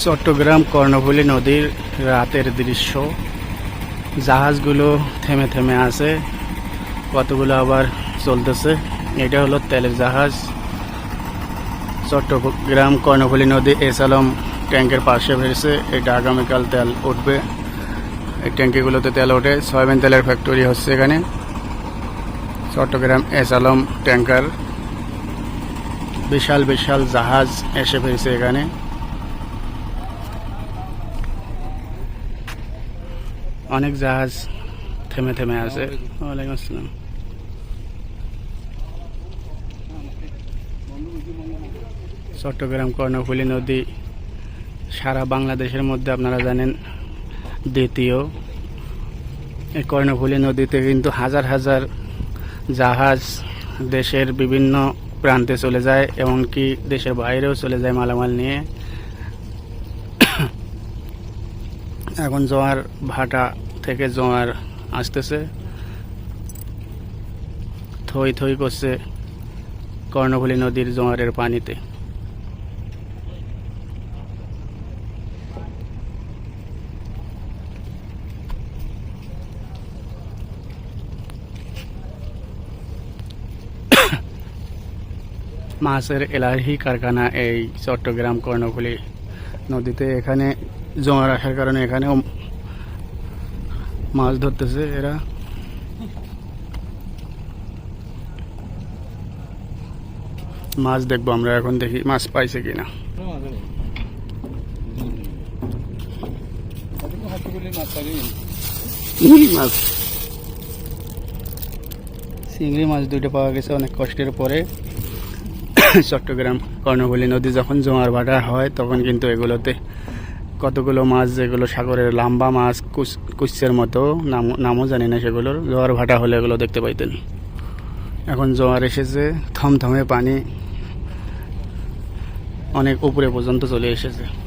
চট্টগ্রাম কর্ণফুলী নদীর রাতের দৃশ্য। জাহাজগুলো থেমে থেমে আছে, কতগুলো আবার চলতেছে। এটা হলো তেলের জাহাজ। চট্টগ্রাম কর্ণফুলী নদী এসালম ট্যাঙ্কের পাশে ভেসে, এটা আগামীকাল তেল উঠবে। এই ট্যাঙ্কিগুলোতে তেল ওঠে। সয়াবিন তেলের ফ্যাক্টরি হচ্ছে এখানে। চট্টগ্রাম এসালম ট্যাঙ্কার। বিশাল বিশাল জাহাজ এসে ফেলছে এখানে। অনেক জাহাজ থেমে থেমে আছে। ওয়ালাইকুম আসসালাম। চট্টগ্রাম কর্ণফুলী নদী সারা বাংলাদেশের মধ্যে আপনারা জানেন দ্বিতীয়। এই কর্ণফুলী নদীতে কিন্তু হাজার হাজার জাহাজ দেশের বিভিন্ন প্রান্তে চলে যায় এমনকি দেশের বাইরেও চলে যায় মালামাল নিয়ে। এখন জোয়ার ভাটা থেকে জোয়ার আসতেছে। থই থই করছে কর্ণফুলী নদীর জোয়ারের পানিতে। মাছের এলাহি কারখানা এই চট্টগ্রাম কর্ণফুলী নদীতে। এখানে জোয়ার রাখার কারণে এখানেও মাছ ধরতেছে এরা। মাছ দেখব আমরা এখন দেখি মাছ পাইছে কিনা। মাছ। চিংড়ি মাছ দুইটা পাওয়া গেছে অনেক কষ্টের পরে। চট্টগ্রাম কর্ণফুলী নদী যখন জোয়ার ভাটা হয়, তখন কিন্তু এগুলোতে কতগুলো মাছ, যেগুলো সাগরের লাম্বা মাছ কুচ- কুচ্ছের মতো, নাম, নামও জানি না সেগুলোর। জোয়ার ভাটা হলে এগুলো দেখতে পাইতেন। এখন জোয়ার এসেছে, থমথমে পানি অনেক উপরে পর্যন্ত চলে এসেছে।